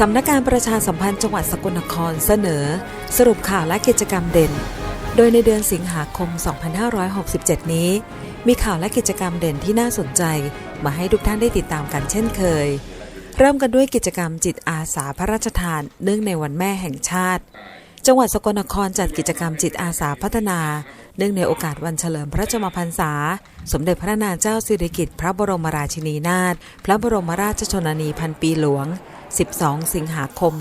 สำนักงานประชาสัมพันธ์จังหวัดสกลนครเสนอ สรุปข่าวและกิจกรรมเด่น โดยในเดือนสิงหาคม 2567 นี้ มีข่าวและกิจกรรมเด่นที่น่าสนใจ มาให้ทุกท่านได้ติดตามกันเช่นเคย เริ่มกันด้วยกิจกรรมจิตอาสาพระราชทาน เนื่องในวันแม่แห่งชาติ จังหวัดสกลนครจัดกิจกรรมจิตอาสาพัฒนา เนื่องในโอกาสวันเฉลิมพระชนมพรรษา สมเด็จพระนางเจ้าสิริกิติ์พระบรมราชินีนาถ พระบรมราชชนนีพันปีหลวง 12 สิงหาคม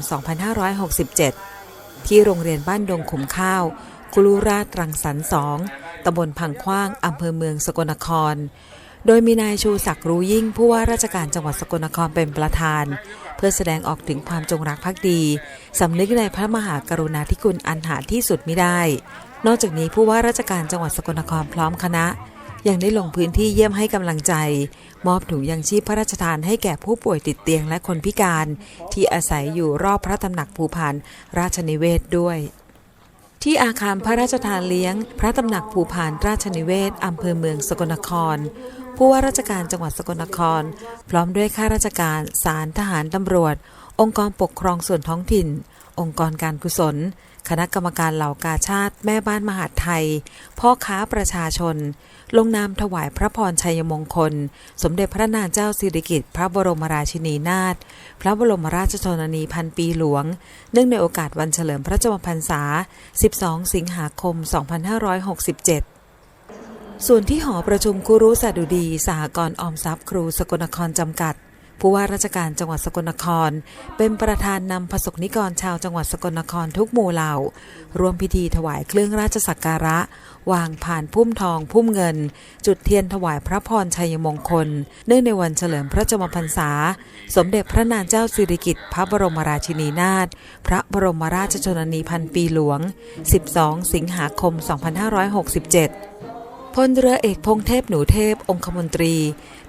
2567 ที่โรงเรียนบ้านดงขุมข้าวกุลุราชรังสรรค์สองตำบลพังขว้าง อำเภอเมืองสกลนคร โดยมีนายชูศักดิ์รู้ยิ่งผู้ว่าราชการจังหวัดสกลนครเป็นประธาน เพื่อแสดงออกถึงความจงรักภักดี สำนึกในพระมหากรุณาธิคุณอันหาที่สุดมิได้ นอกจากนี้ผู้ว่าราชการจังหวัดสกลนครพร้อมคณะ ยังได้ลงพื้นที่เยี่ยมให้กำลังใจ มอบถุงยังชีพพระราชทานให้แก่ผู้ป่วยติดเตียงและคนพิการ ที่อาศัยอยู่รอบพระตำหนักภูพานราชนิเวศด้วย ที่อาคารพระราชทานเลี้ยง พระตำหนักภูพานราชนิเวศอำเภอเมืองสกลนครผู้ว่าราชการจังหวัดสกลนคร พร้อมด้วยข้าราชการศาลทหารตำรวจ องค์กรปกครองส่วนท้องถิ่น องค์กรการกุศล คณะกรรมการเหล่ากาชาติแม่บ้านมหาดไทย พ่อค้าประชาชน ลงนามถวายพระพรชัยมงคล สมเด็จพระนางเจ้าสิริกิติ์พระบรมราชินีนาถพระบรมราชชนนีพันปีหลวง เนื่องในโอกาสวันเฉลิมพระชนมพรรษา 12 สิงหาคม 2567ส่วนที่หอประชุมครูรุสดุดีสหกรณ์ออมทรัพย์ครูสกลนครจำกัด ผู้ว่าราชการจังหวัดสกลนคร เป็นประธานนำประสบนิกรชาวจังหวัดสกลนครทุกหมู่เหล่าร่วมพิธีถวายเครื่องราชสักการะ วางผ่านพุ่มทองพุ่มเงิน จุดเทียนถวายพระพรชัยมงคล เนื่องในวันเฉลิมพระชมพรรษา สมเด็จพระนางเจ้าสิริกิติ์พระบรมราชินีนาถพระบรมราชชนนีพันปีหลวง 12 สิงหาคม 2567 พลเรือเอกพงเทพหนูเทพ องคมนตรี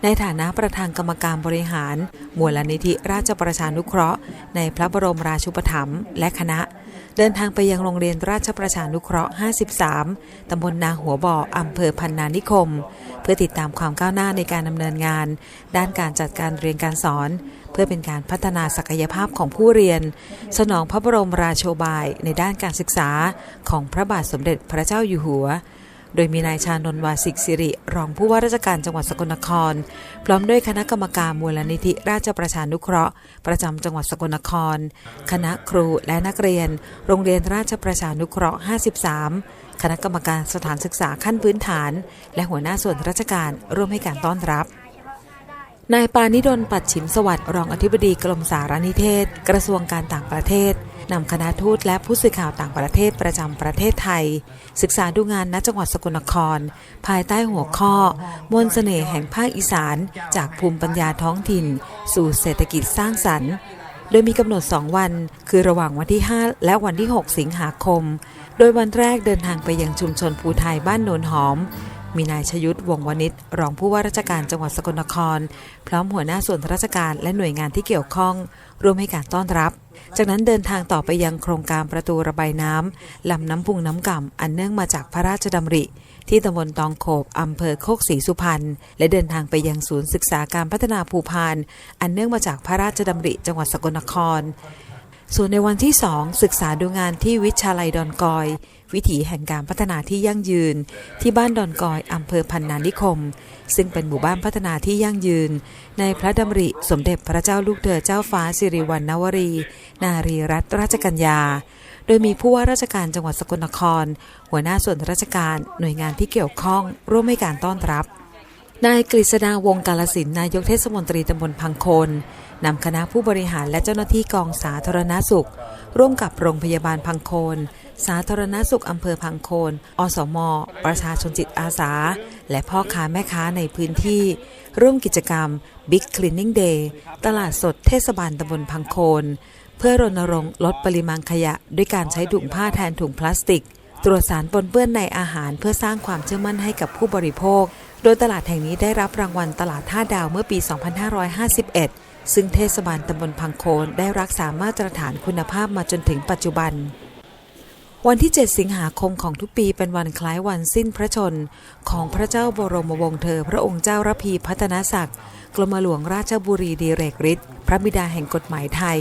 ในฐานะประธานกรรมการบริหาร มูลนิธิราชประชานุเคราะห์ ในพระบรมราชูปถัมภ์และคณะ เดินทางไปยังโรงเรียนราชประชานุเคราะห์ 53 ตำบลนาหัวบ่อ อำเภอพันนานิคม เพื่อติดตามความก้าวหน้าในการดำเนินงาน ด้านการจัดการเรียนการสอน เพื่อเป็นการพัฒนาศักยภาพของผู้เรียน สนองพระบรมราโชบายในด้านการศึกษาของพระบาทสมเด็จพระเจ้าอยู่หัว โดยมีนายชานนวาสิกสิริ รองผู้ว่าราชการจังหวัดสกลนคร พร้อมด้วยคณะกรรมการมูลนิธิราชประชานุเคราะห์ ประจำจังหวัดสกลนคร คณะครูและนักเรียน โรงเรียนราชประชานุเคราะห์ 53 คณะกรรมการสถานศึกษาขั้นพื้นฐาน และหัวหน้าส่วนราชการร่วมให้การต้อนรับนายปานิดลปัดฉิมสวัสดิ์รองอธิบดีกรมสารนิเทศ กระทรวงการต่างประเทศ นำคณะทูตและผู้สื่อข่าวต่างประเทศประจำประเทศไทย ศึกษาดูงานณจังหวัดสกลนคร ภายใต้หัวข้อ มนต์เสน่ห์แห่งภาคอีสาน จากภูมิปัญญาท้องถิ่น สู่เศรษฐกิจสร้างสรรค์ โดยมีกำหนด 2 วัน คือระหว่างวันที่ 5 และวันที่ 6 สิงหาคม โดยวันแรกเดินทางไปยังชุมชนภูไทยบ้านโนนหอม มีนายชยุทธวงวณิชรองผู้ว่าราชการจังหวัดสกลนคร พร้อมหัวหน้าส่วนราชการและหน่วยงานที่เกี่ยวข้อง ร่วมให้การต้อนรับ จากนั้นเดินทางต่อไปยังโครงการประตูระบายน้ำลำน้ำพุงน้ำก่ำอันเนื่องมาจากพระราชดำริ ที่ตำบลตองโขบอำเภอโคกศรีสุพรรณและเดินทางไปยังศูนย์ศึกษาการพัฒนาภูพาน อันเนื่องมาจากพระราชดำริ จังหวัดสกลนคร ส่วนในวันที่ 2 ศึกษาดูงานที่วิชาลัยดอนกอย วิถีแห่งการพัฒนาที่ยั่งยืน ที่บ้านดอนกอยอำเภอพันนานิคม ซึ่งเป็นหมู่บ้านพัฒนาที่ยั่งยืน ในพระดำริสมเด็จพระเจ้าลูกเธอเจ้าฟ้าสิริวัณณวรี นารีรัตนราชกัญญา โดยมีผู้ว่าราชการจังหวัดสกลนคร หัวหน้าส่วนราชการหน่วยงานที่เกี่ยวข้อง ร่วมให้การต้อนรับนายกฤษดาวงกาลสินนายกเทศมนตรีตำบลพังโคน นำคณะผู้บริหารและเจ้าหน้าที่กองสาธารณสุข ร่วมกับโรงพยาบาลพังโคน สาธารณสุขอำเภอพังโคน อสม ประชาชนจิตอาสา และพ่อค้าแม่ค้าในพื้นที่ ร่วมกิจกรรม Big Cleaning Day ตลาดสดเทศบาลตำบลพังโคน เพื่อรณรงค์ลดปริมาณขยะ ด้วยการใช้ถุงผ้าแทนถุงพลาสติก ตรวจสารปนเปื้อนในอาหารเพื่อสร้างความเชื่อมั่นให้กับผู้บริโภค โดยตลาดแห่งนี้ได้รับรางวัลตลาด5ดาวเมื่อปี 2551 ซึ่งเทศบาลตำบลพังโคนได้รักษามาตรฐานคุณภาพมาจนถึงปัจจุบัน วันที่ 7 สิงหาคมของทุกปีเป็นวันคล้ายวันสิ้นพระชน ของพระเจ้าบรมวงศ์เธอ พระองค์เจ้าระพีพัฒนศักดิ์กรมหลวงราชบุรีดีเรกฤทธิ์พระบิดาแห่งกฎหมายไทย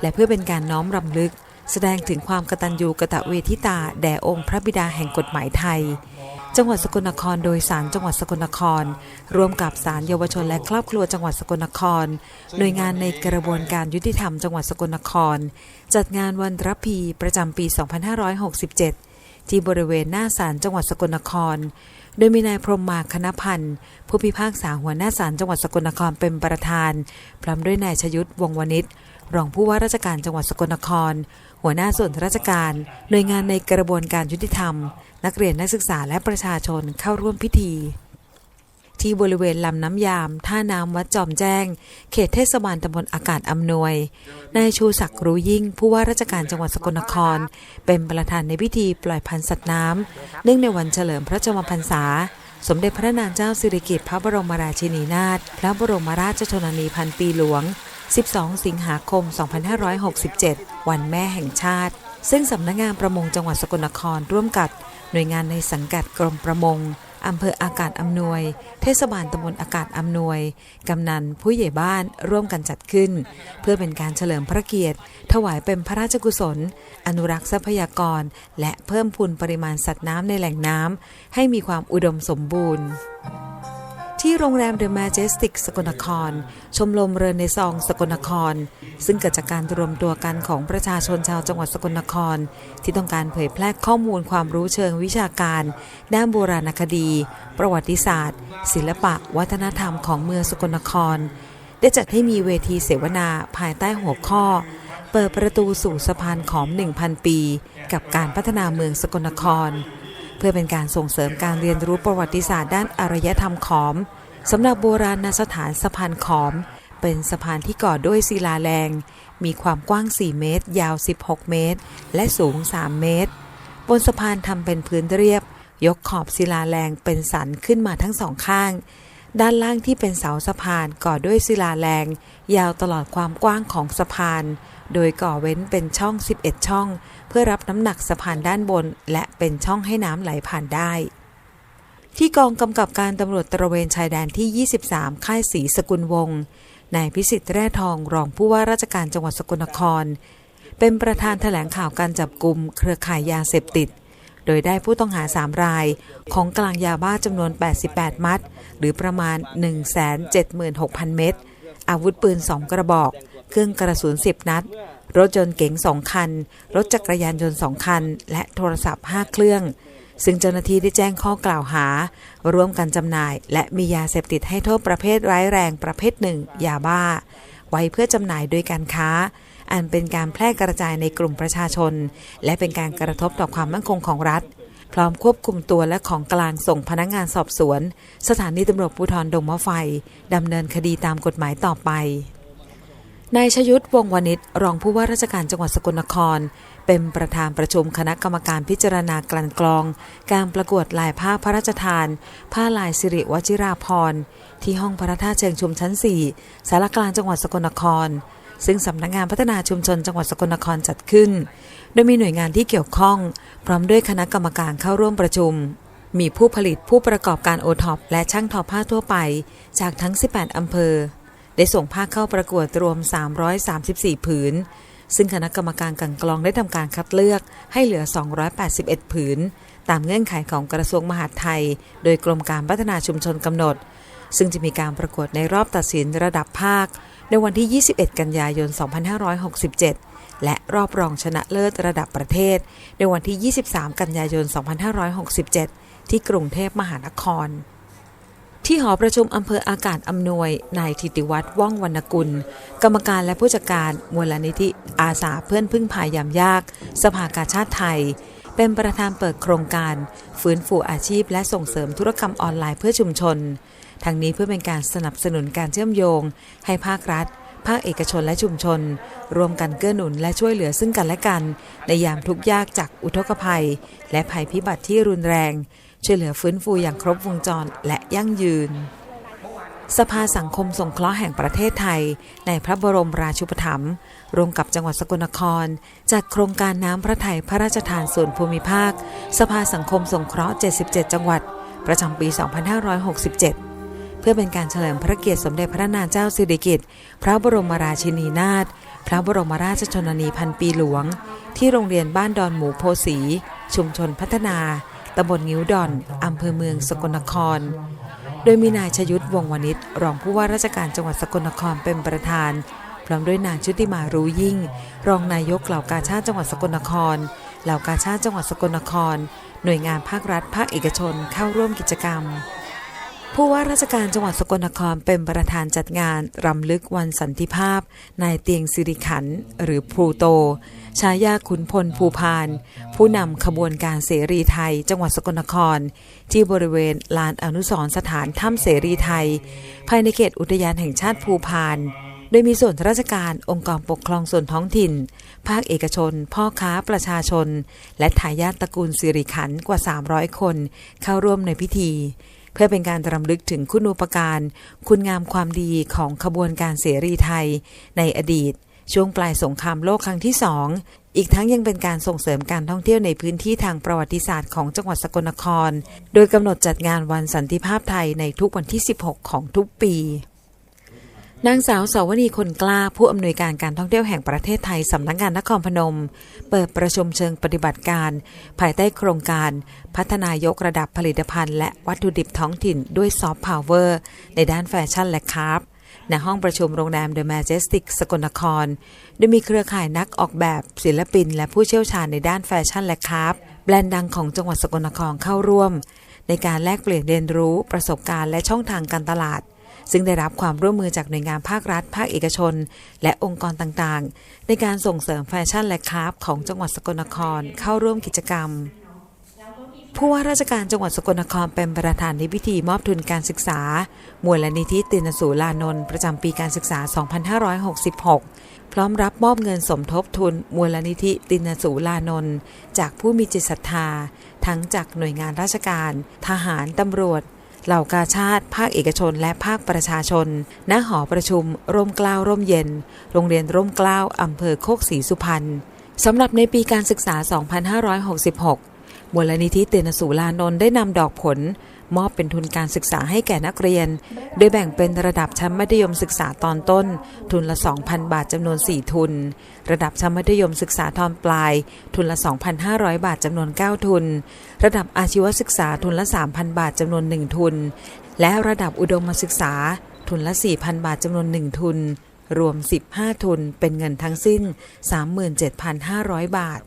และเพื่อเป็นการน้อมรำลึก แสดงถึงความกตัญญูกตเวทิตา แด่องค์พระบิดาแห่งกฎหมายไทย จังหวัดสกลนครโดยสารจังหวัดสกลนคร ร่วมกับสารเยาวชนและครอบครัวจังหวัดสกลนคร หน่วยงานในกระบวนการยุติธรรมจังหวัดสกลนคร จัดงานวันรับพีประจำปี 2567 ที่บริเวณหน้าศาลจังหวัดสกลนคร โดยมีนายพรหมมาคณพันธ์ ผู้พิพากษาหัวหน้าศาลจังหวัดสกลนครเป็นประธาน พร้อมด้วยนายชยุทธวงวณิช รองผู้ว่าราชการจังหวัดสกลนคร หัวหน้าส่วนราชการ หน่วยงานในกระบวนการยุติธรรม นักเรียนนักศึกษาและประชาชนเข้าร่วมพิธี ที่บริเวณลำน้ำยาม ท่าน้ำวัดจอมแจ้ง เขตเทศบาลตำบลอากาศอำนวย นายชูศักดิ์รู้ยิ่ง ผู้ว่าราชการจังหวัดสกลนคร เป็นประธานในพิธีปล่อยพันธุ์สัตว์น้ำเนื่องในวันเฉลิมพระชนมพรรษาสมเด็จพระนางเจ้าสิริกิติ์พระบรมราชินีนาถ พระบรมราชชนนีพันปีหลวง 12 สิงหาคม 2567 วันแม่แห่งชาติ ซึ่งสำนักงงานประมงจังหวัดสกลนครร่วมกับหน่วยงานในสังกัดกรมประมงอำเภออากาศอำนวย เทศบาลตำบลอากาศอำนวย กำนัน ผู้ใหญ่บ้านร่วมกันจัดขึ้น เพื่อเป็นการเฉลิมพระเกียรติ ถวายเป็นพระราชกุศล อนุรักษ์ทรัพยากร และเพิ่มพูนปริมาณสัตว์น้ำในแหล่งน้ำให้มีความอุดมสมบูรณ์ ที่โรงแรมเดอะแมจสติกสกลนคร ชมรมเรนในซองสกลนคร ซึ่งเกิดจากการรวมตัวกันของประชาชนชาวจังหวัดสกลนคร ที่ต้องการเผยแพร่ข้อมูลความรู้เชิงวิชาการ ด้านโบราณคดี ประวัติศาสตร์ ศิลปะ วัฒนธรรมของเมืองสกลนคร ได้จัดให้มีเวทีเสวนาภายใต้หัวข้อ เปิดประตูสู่สะพานขอม 1,000 ปี กับการพัฒนาเมืองสกลนคร พื่อเป็นการส่งเสริมการเรียนรู้ประวัติศาสตร์ด้านอารยธรรมขอมสำหรับโบราณสถานสะพานขอม เป็นสะพานที่ก่อด้วยศิลาแรง มีความกว้าง 4 เมตร ยาว 16 เมตร และสูง 3 เมตร บนสะพานทำเป็นพื้นเรียบ ยกขอบศิลาแรงเป็นสันขึ้นมาทั้งสองข้าง ด้านล่างที่เป็นเสาสะพานก่อด้วยศิลาแรง ยาวตลอดความกว้างของสะพาน โดยก่อเว้นเป็นช่อง 11 ช่อง เพื่อรับน้ำหนักสะพานด้านบน และเป็นช่องให้น้ำไหลผ่านได้ ที่กองกำกับการตำรวจตระเวนชายแดนที่ 23 ค่ายศรีสกุลวงศ์นายพิสิทธิ์แร่ทองรองผู้ว่าราชการจังหวัดสกลนคร เป็นประธานแถลงข่าวการจับกลุ่มเครือข่ายยาเสพติด โดยได้ผู้ต้องหา 3 ราย ของกลางยาบ้าจำนวน 88 มัด หรือประมาณ 176,000 เม็ด อาวุธปืน 2 กระบอก เครื่องกระสุน 10 นัด รถยนต์เก๋ง 2 คัน รถจักรยานยนต์ 2 คัน และโทรศัพท์ 5 เครื่อง ซึ่งเจ้าหน้าที่ได้แจ้งข้อกล่าวหา ร่วมกันจำหน่าย และมียาเสพติดให้โทษประเภทร้ายแรงประเภทหนึ่งยาบ้า ไว้เพื่อจำหน่ายโดยการค้า อันเป็นการแพร่กระจายในกลุ่มประชาชน และเป็นการกระทบต่อความมั่นคงของรัฐ พร้อมควบคุมตัวและของกลางส่งพนักงานสอบสวน สถานีตำรวจภูธรดงมะไฟดำเนินคดีตามกฎหมายต่อไปนายชยุทธวงวณิชรองผู้ว่าราชการจังหวัดสกลนคร เป็นประธานประชุมคณะกรรมการพิจารณากลั่นกรอง การประกวดลายผ้าพระราชทาน ผ้าลายสิริวชิราพรณ์ที่ห้องพระธาตุเชิงชุมชั้น 4 สารกลางจังหวัดสกลนคร ซึ่งสำนักงานพัฒนาชุมชนจังหวัดสกลนครจัดขึ้น โดยมีหน่วยงานที่เกี่ยวข้อง พร้อมด้วยคณะกรรมการเข้าร่วมประชุม มีผู้ผลิตผู้ประกอบการโอท็อปและช่างทอผ้าทั่วไป จากทั้ง 18 อำเภอ ได้ส่งผ้าเข้าประกวดรวม 334 ผืน ซึ่งคณะกรรมการกันกรองได้ทำการคัดเลือกให้เหลือ 281 ผืน ตามเงื่อนไขของกระทรวงมหาดไทย โดยกรมการพัฒนาชุมชนกำหนด ซึ่งจะมีการประกวดในรอบตัดสินระดับภาค ในวันที่ 21 กันยายน 2567 และรอบรองชนะเลิศระดับประเทศ ในวันที่ 23 กันยายน 2567 ที่กรุงเทพมหานครที่หอประชุมอำเภออากาศอำนวย นายธิติวัฒน์ว่องวรรณกุล กรรมการและผู้จัดการมูลนิธิอาสาเพื่อนพึ่งพายามยาก สภากาชาติไทย เป็นประธานเปิดโครงการ ฟื้นฟูอาชีพและส่งเสริมธุรกรรมออนไลน์เพื่อชุมชน ทั้งนี้เพื่อเป็นการสนับสนุนการเชื่อมโยง ให้ภาครัฐ ภาคเอกชนและชุมชน รวมกันเกื้อหนุนและช่วยเหลือซึ่งกันและกัน ในยามทุกข์ยากจากอุทกภัย และภัยพิบัติที่รุนแรง ช่วยเหลือฟื้นฟูอย่างครบวงจรและยั่งยืน สภาสังคมสงเคราะห์แห่งประเทศไทย ในพระบรมราชูปถัมภ์ร่วมกับจังหวัดสกลนคร จัดโครงการน้ำพระทัยพระราชทานส่วนภูมิภาค สภาสังคมสงเคราะห์ 77 จังหวัด ประจำปี 2567 เพื่อเป็นการเฉลิมพระเกียรติสมเด็จพระนางเจ้าสิริกิติ์พระบรมราชินีนาถพระบรมราชชนนีพันปีหลวง ที่โรงเรียนบ้านดอนหมูโพสี ชุมชนพัฒนาตำบลงิ้วดอนอำเภอเมืองสกลนคร โดยมีนายชยุทธวงวณิชรองผู้ว่าราชการจังหวัดสกลนครเป็นประธาน พร้อมด้วยนางชุติมารู้ยิ่ง รองนายกเหล่ากาชาติจังหวัดสกลนคร เหล่ากาชาติจังหวัดสกลนคร หน่วยงานภาครัฐ ภาคเอกชนเข้าร่วมกิจกรรม ผู้ว่าราชการจังหวัดสกลนครเป็นประธานจัดงานรำลึกวันสันติภาพ นายเตียงสิริขัน หรือพลูโตชายาขุนพลภูพาน ผู้นำขบวนการเสรีไทย จังหวัดสกลนคร ที่บริเวณลานอนุสรสถานถ้ำเสรีไทย ภายในเขตอุทยานแห่งชาติภูพาน โดยมีส่วนราชการองค์กรปกครองส่วนท้องถิ่น ภาคเอกชน พ่อค้าประชาชน และทายาทตระกูลสิริขันกว่า 300 คน เข้าร่วมในพิธี เพื่อเป็นการรำลึกถึงคุณูปการ คุณงามความดีของขบวนการเสรีไทย ในอดีต ช่วงปลายสงครามโลกครั้งที่สองอีกทั้งยังเป็นการส่งเสริมการท่องเที่ยวในพื้นที่ทางประวัติศาสตร์ของจังหวัดสกลนคร โดยกำหนดจัดงานวันสันติภาพไทยในทุกวันที่ 16 ของทุกปี นางสาวสาวนีคนกล้าผู้อำนวยการการท่องเที่ยวแห่งประเทศไทยสำนักงานนครพนม เปิดประชุมเชิงปฏิบัติการ ภายใต้โครงการ พัฒนายกระดับผลิตภัณฑ์และวัตถุดิบท้องถิ่นด้วยซอฟต์พาวเวอร์ในด้านแฟชั่นและคราฟในห้องประชุมโรงแรม The Majestic สกลนคร โดยมีเครือข่ายนักออกแบบศิลปิน และผู้เชี่ยวชาญในด้านแฟชั่นและคราฟแบรนด์ดังของจังหวัดสกลนครเข้าร่วม ในการแลกเปลี่ยนเรียนรู้ประสบการณ์และช่องทางการตลาด ซึ่งได้รับความร่วมมือจากหน่วยงานภาครัฐ ภาคเอกชน และองค์กรต่างๆ ในการส่งเสริมแฟชั่นและคราฟของจังหวัดสกลนครเข้าร่วมกิจกรรมผู้ว่าราชการจังหวัดสกลนครเป็นประธานในพิธีมอบทุนการศึกษา มูลนิธิตินสูลานนท์ประจำปีการศึกษา 2566 พร้อมรับมอบเงินสมทบทุน มูลนิธิตินสูลานนท์จากผู้มีจิตศรัทธา ทั้งจากหน่วยงานราชการ ทหาร ตำรวจ เหล่ากาชาติภาคเอกชนและภาคประชาชน ณ หอประชุม ร่มกล้าวร่มเย็น โรงเรียนร่มกล้าวอำเภอโคกศรีสุพรรณสำหรับในปีการศึกษา 2566 มูลนิธิเตือนสุลานนท์ได้นำดอกผล มอบเป็นทุนการศึกษาให้แก่นักเรียน โดยแบ่งเป็นระดับชั้นมัธยมศึกษาตอนต้น ทุนละ 2,000 บาทจำนวน 4 ทุน ระดับชั้นมัธยมศึกษาตอนปลาย ทุนละ 2,500 บาทจำนวน 9 ทุน ระดับอาชีวศึกษาทุนละ 3,000 บาทจำนวน 1 ทุน และระดับอุดมศึกษา ทุนละ 4,000 บาทจำนวน 1 ทุน รวม 15 ทุน เป็นเงินทั้งสิ้น 37,500 บาท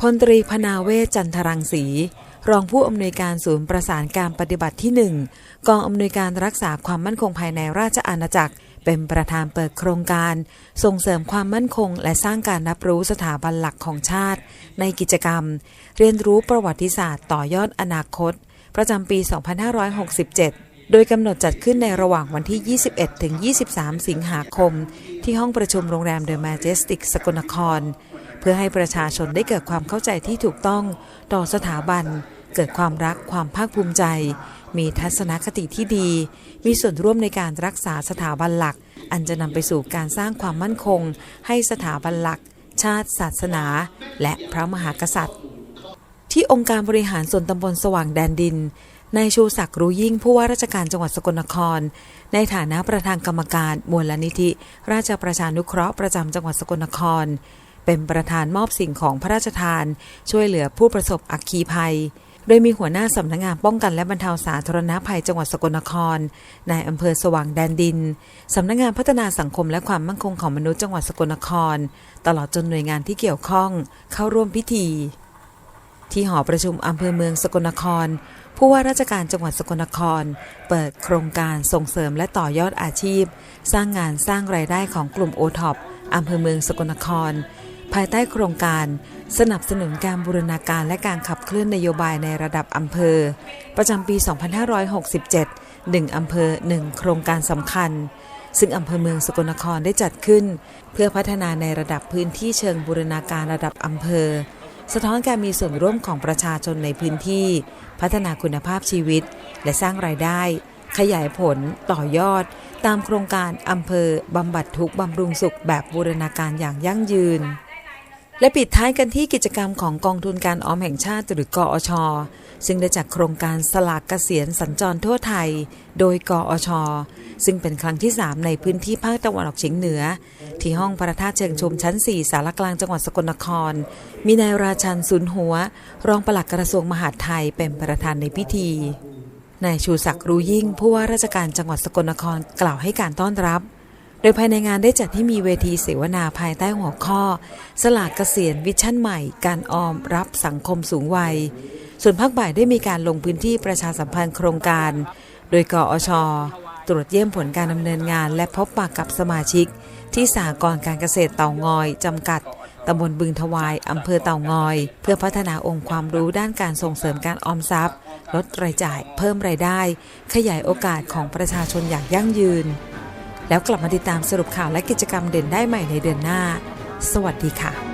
พลตรีพนาเวศจันทรังสี รองผู้อำนวยการศูนย์ประสานการปฏิบัติที่ 1 กองอำนวยการรักษาความมั่นคงภายในราชอาณาจักร เป็นประธานเปิดโครงการ ส่งเสริมความมั่นคง และสร้างการรับรู้สถาบันหลักของชาติ ในกิจกรรม เรียนรู้ประวัติศาสตร์ต่อยอดอนาคต ประจำปี 2567โดยกำหนดจัดขึ้นในระหว่างวันที่ 21 ถึง 23 สิงหาคม ที่ห้องประชุมโรงแรมเดอะแมเจสติกสกลนคร พื่อให้ประชาชนได้เกิดความเข้าใจที่ถูกต้องต่อสถาบัน เกิดความรักความภาคภูมิใจ มีทัศนคติที่ดี มีส่วนร่วมในการรักษาสถาบันหลัก อันจะนำไปสู่การสร้างความมั่นคง ให้สถาบันหลัก ชาติ ศาสนา และพระมหากษัตริย์ ที่องค์การบริหารส่วนตำบลสว่างแดนดินนายชูศักดิ์รู้ยิ่งผู้ว่าราชการจังหวัดสกลนคร ในฐานะประธานกรรมการมูลนิธิ ราชประชานุเคราะห์ประจำจังหวัดสกลนคร เป็นประธานมอบสิ่งของพระราชทาน ช่วยเหลือผู้ประสบอัคคีภัย โดยมีหัวหน้าสำนักงานป้องกันและบรรเทาสาธารณภัยจังหวัดสกลนครนายอำเภอสว่างแดนดินสำนักงานพัฒนาสังคมและความมั่นคงของมนุษย์จังหวัดสกลนคร ตลอดจนหน่วยงานที่เกี่ยวข้องเข้าร่วมพิธี ที่หอประชุมอำเภอเมืองสกลนครผู้ว่าราชการจังหวัดสกลนคร เปิดโครงการส่งเสริมและต่อยอดอาชีพ สร้างงานสร้างรายได้ของกลุ่มโอท็อปอำเภอเมืองสกลนคร ภายใต้โครงการสนับสนุนการบูรณาการและการขับเคลื่อนนโยบายในระดับอำเภอ ประจำปี 2567 1 อำเภอ 1 โครงการสำคัญ ซึ่งอำเภอเมืองสกลนครได้จัดขึ้น เพื่อพัฒนาในระดับพื้นที่เชิงบูรณาการระดับอำเภอ สะท้อนการมีส่วนร่วมของประชาชนในพื้นที่ พัฒนาคุณภาพชีวิต และสร้างรายได้ ขยายผล ต่อยอด ตามโครงการอำเภอบำบัดทุกบำรุงสุขแบบบูรณาการอย่างยั่งยืน และปิดท้ายกันที่กิจกรรมของกองทุนการออมแห่งชาติหรือกอช ซึ่งได้จัดโครงการสลากเกษียณสัญจรทั่วไทย โดยกอช ซึ่งเป็นครั้งที่ 3 ในพื้นที่ภาคตะวันออกเฉียงเหนือ ที่ห้องพระธาตุเชิงชุมชั้น 4 สารกลางจังหวัดสกลนคร มีนายราชันสุนหัว รองปลัดกระทรวงมหาดไทยเป็นประธานในพิธีนายชูศักดิ์รู้ยิ่งผู้ว่าราชการจังหวัดสกลนครกล่าวให้การต้อนรับ ดยภายในงานได้จัดให้มีเวทีเสวนาภายใต้หัวข้อ สลากเกษียณวิชั่นใหม่ การออมรับสังคมสูงวัย ส่วนภาคบ่ายได้มีการลงพื้นที่ประชาสัมพันธ์โครงการ โดยกอชตรวจเยี่ยมผลการดำเนินงาน และพบปะกับสมาชิก ที่สหกรการเกษตรเต่างอยจำกัดตำบลบึงทวายอำเภอเต่างอย เพื่อพัฒนาองค์ความรู้ด้านการส่งเสริมการออมทรัพย์ ลดรายจ่าย เพิ่มรายได้ ขยายโอกาสของประชาชนอย่างยั่งยืน แล้วกลับมาติดตามสรุปข่าวและกิจกรรมเด่นได้ใหม่ในเดือนหน้า สวัสดีค่ะ